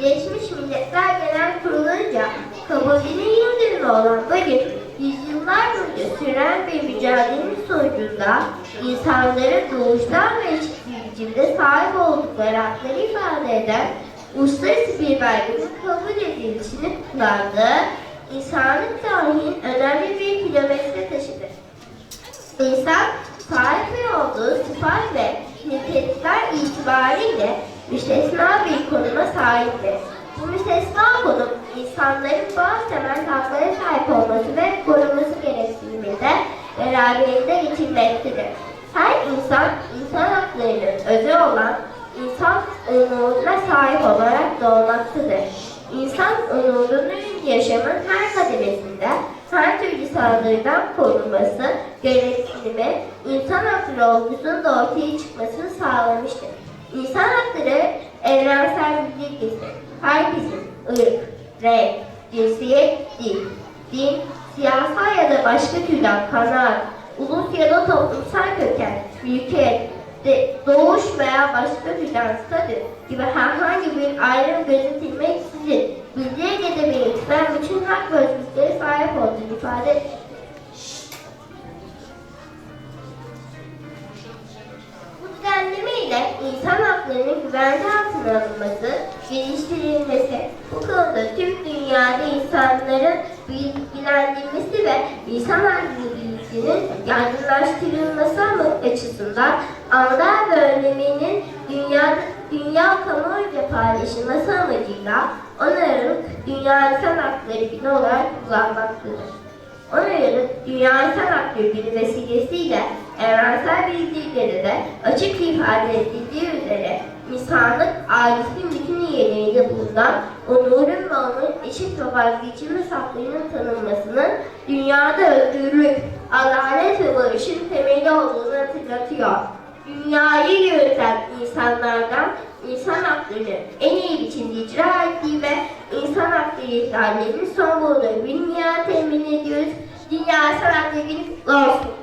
Birleşmiş Milletler Genel Kurulu'nca kabulünün yıl dönümü olan bugün yüzyıllar boyunca süren bir mücadelenin sonucunda insanların doğuştan ve eşit biçimde sahip oldukları hakları ifade eden uluslararası bir belgenin kabul edilişini kutlandığı insanlık tarihinin önemli bir kilometre taşıdır. İnsan sahip olduğu sıfat ve nitelikler itibariyle müstesna bir konuma sahiptir. Bu müstesna konum insanların bazı temel haklara sahip olması ve korunması gereksinimini de beraberinde getirmektedir. Her insan, insan haklarının özü olan insan onuruna sahip olarak doğmaktadır. İnsan onurunun yaşamın her kademesinde her türlü saldırıdan korunması gereksinimi insan hakları olgusunun da ortaya çıkmasını sağlamıştır. İnsan hakları evrensel bir ilkesi. Herkesin ırk, renk, cinsiyet, dil, din, siyasal ya da başka türden kanaat, ulus ya da toplumsal köken, ülke, de, doğuş veya başka türden statü gibi herhangi bir ayrım gözetilmeksizin bildiği belirtilen bütün hak ve özgürlüklere sahip olduğunu ifade düzenleme ile insan haklarının güvence altına alınması, geliştirilmesi, bu konuda tüm dünyada insanların bilgilendirilmesi ve insan hakları bilgisinin yaygınlaştırılması açısından anlam ve öneminin dünya, dünya kamuoyunca paylaşılması amacıyla 10 Aralık Dünya İnsan Hakları Günü olarak kullanmaktadır. 10 Aralık Dünya İnsan Hakları Günü vesilesiyle evrensel bildirileri de açık ifade edildiği üzere insanlık ailesinin bütün üyelerinde bulunan onurun ve onun eşit ve vazgeçilmez haklarının tanınmasının dünyada özgürlük, adalet ve barışın temeli olduğunu hatırlatıyor. Dünyayı yöneten insanlardan insan haklarını en iyi biçimde icra ettiği ve insan hakları ihlallerinin son bulduğu bir dünya temin ediyoruz. Dünya İnsan Hakları Günü olsun.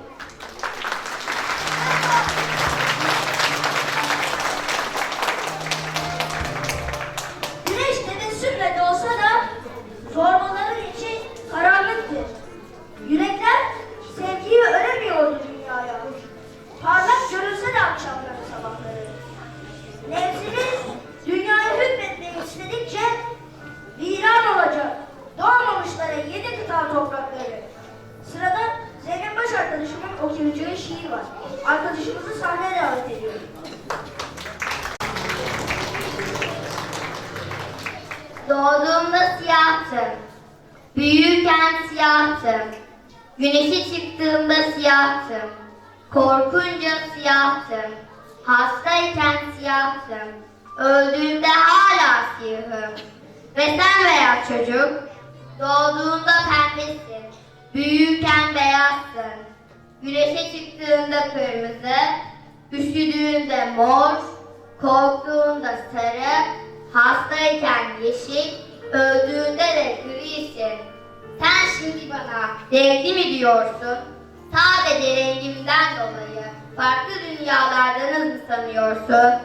Güneşe çıktığımda siyahtım. Korkunca siyahtım. Hastayken siyahtım. Öldüğümde hala siyahım. Ve sen beyaz çocuk, doğduğunda pembesin. Büyürken beyazsın. Güneşe çıktığında kırmızı, üşüdüğünde mor, korktuğunda sarı, hastayken yeşil, öldüğünde de grisin. Sen şimdi bana renkli mi diyorsun? Sadece rengimden dolayı farklı dünyalardanız mı sanıyorsun?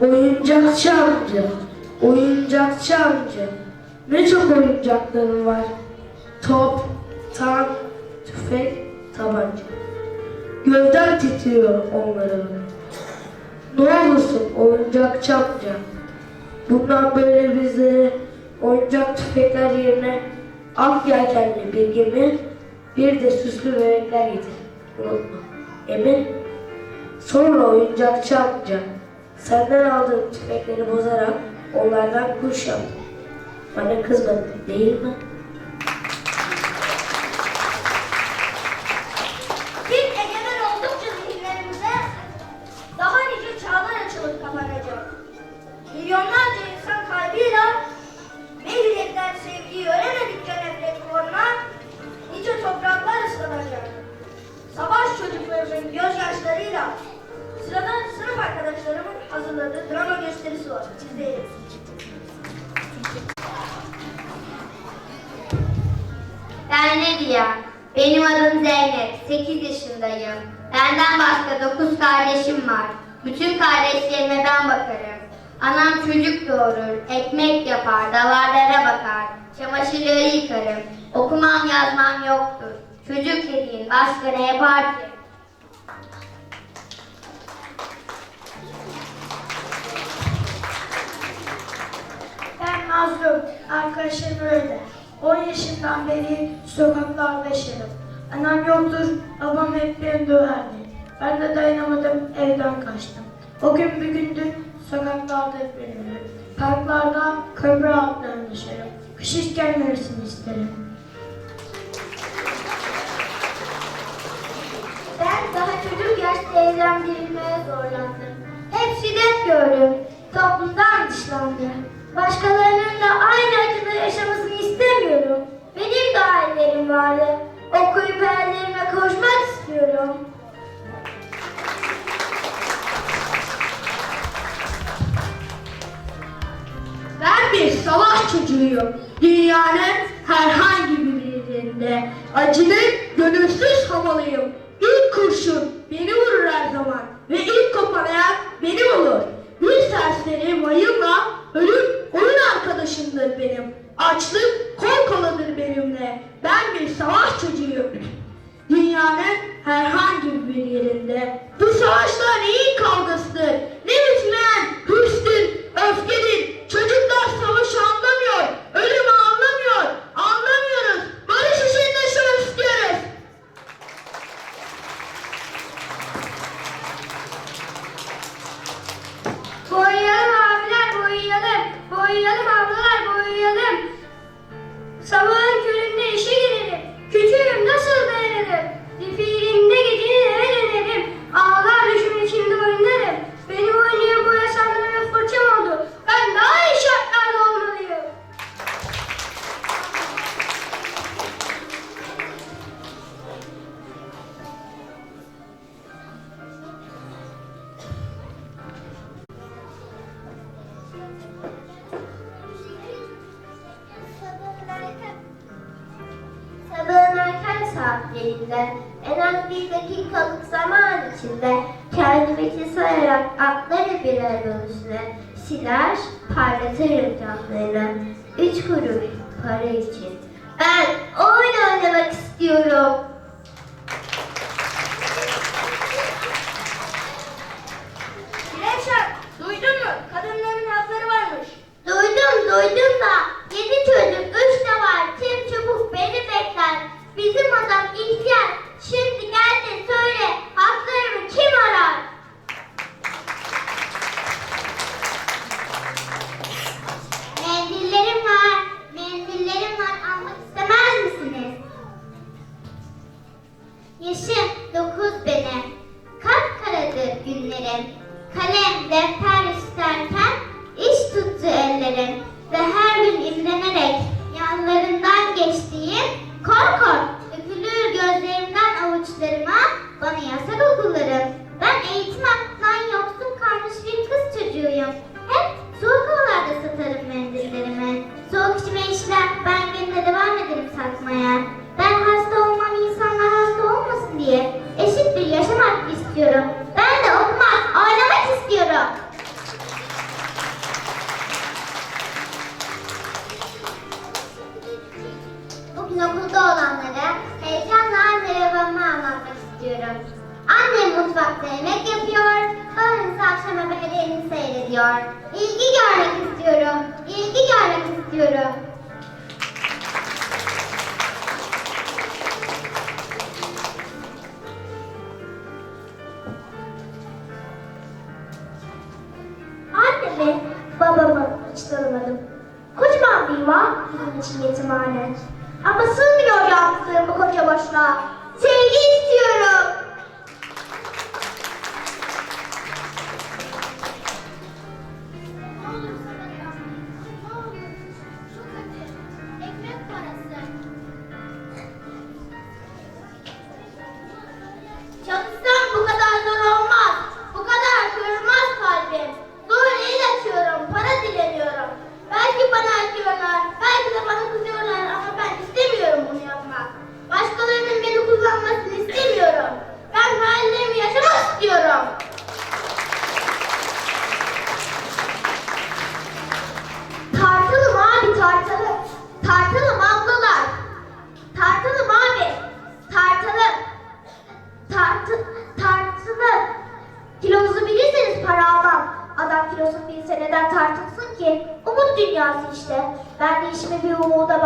Oyuncakçı amca, oyuncakçı amca. Ne çok oyuncakların var. Top, tank, tüfek, tabanca. Gövden titriyor onların. Ne olursun oyuncakçı amca. Bundan böyle bize oyuncak tüfekler yerine ak yelkenli bir gemi, bir de süslü bebekler getir. Unutma. Emin. Sonra oyuncakçı amca senden aldığım tüfekleri bozarak onlardan kuş yaptım. Bana kızmadın değil mi? da drama gösterisi var. İzleyelim. Ben ne? Benim adım Zeynep, 8 yaşındayım. Benden başka 9 kardeşim var. Bütün kardeşlerime ben bakarım. Anam çocuk doğurur, ekmek yapar, davarlara bakar, çamaşırları yıkarım. Okumam yazmam yoktur. Çocuk dediğin başka ne yapar ki? Mazlum. Arkadaşım öyle. 10 yaşından beri sokaklarda yaşarım. Annem yoktur, babam hep beni döverdi. Ben de dayanamadım, evden kaçtım. O gün bir gündü, sokaklarda hep benimle. Parklarda, köprü altlarında yaşarım. Kış hiç gelmemesini isterim. Ben daha çocuk yaşta evlendirilmeye zorlandım. Hep şiddet gördüm. Toplumdan dışlandım. Başkalarının da aynı acıda yaşamasını istemiyorum. Benim de hayallerim vardı. Okuyup hayallerime kavuşmak istiyorum. Ben bir savaş çocuğuyum. Dünyanın herhangi bir yerinde acılı, gönülsüz havalıyım. Sabahın erken saatlerinde en az bir dakikalık zaman içinde kendimi sayarak atları birer üstüne siler parlatırım camlarını. Üç kuruş para için. Ben oyun oynamak istiyorum.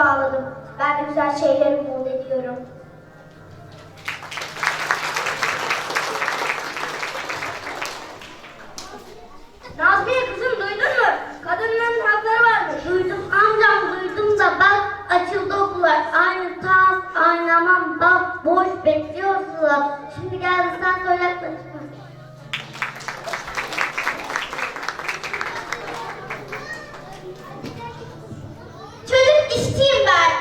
bağladım. Ben de güzel şeyler umut ediyorum. Nazmiye kızım duydun mu? Kadınların hakları varmış. Duydum amcam duydum da bak açıldı okullar. Aynı tas, aynı aman bak boş bekliyorsunuz. Şimdi geldi sen söyle. Team Bad.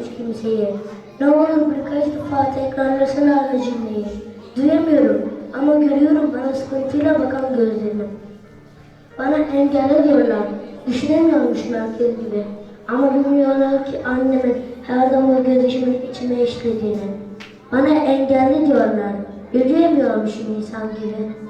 hiç kimseyi. Ne olur birkaç defa tekrarlasana arka cümleyi. Duyamıyorum ama görüyorum bana sıkıntıyla bakan gözlerini. Bana engelli diyorlar. Düşünemiyormuş merkez gibi. Ama bilmiyorlar ki annemin her zaman gözyaşımın içime işlediğini. Bana engelli diyorlar. Yürüyemiyormuşum insan gibi.